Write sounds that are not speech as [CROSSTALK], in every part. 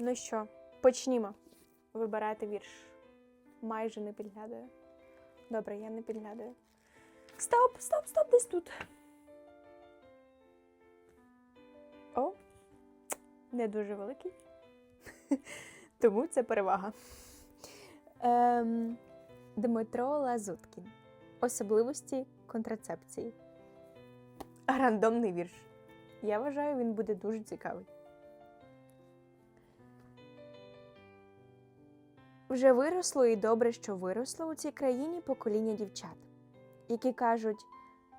Ну що, почнімо. Вибирайте вірш. Майже не підглядаю. Добре, я не підглядаю. Стоп, стоп, стоп, десь тут. О, не дуже великий. [LAUGHS] Тому це перевага. Ем, Дмитро Лазуткін. Особливості контрацепції. Рандомний вірш. Я вважаю, він буде дуже цікавий. Вже виросло і добре, що виросло у цій країні покоління дівчат, які кажуть: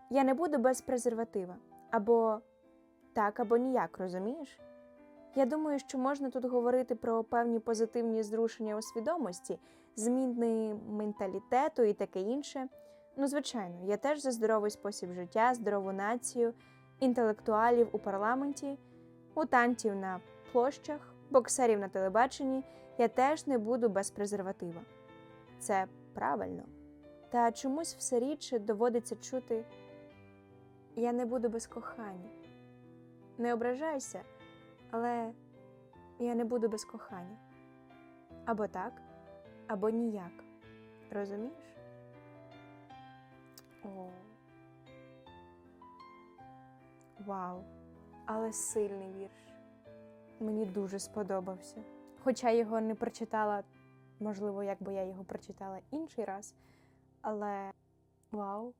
я не буду без презерватива, або так, або ніяк, розумієш? Я думаю, що можна тут говорити про певні позитивні зрушення у свідомості, зміни менталітету і таке інше. Ну, звичайно, я теж за здоровий спосіб життя, здорову націю, інтелектуалів у парламенті, мутантів на площах, боксерів на телебаченні. Я теж не буду без презерватива. Це правильно. Та чомусь все рідше доводиться чути я не буду без кохання. Не ображайся, але я не буду без кохання. Або так, або ніяк. Розумієш? О. Вау! Але сильний вірш. Мені дуже сподобався. Хоча його не прочитала, можливо, якби я його прочитала інший раз. Але вау,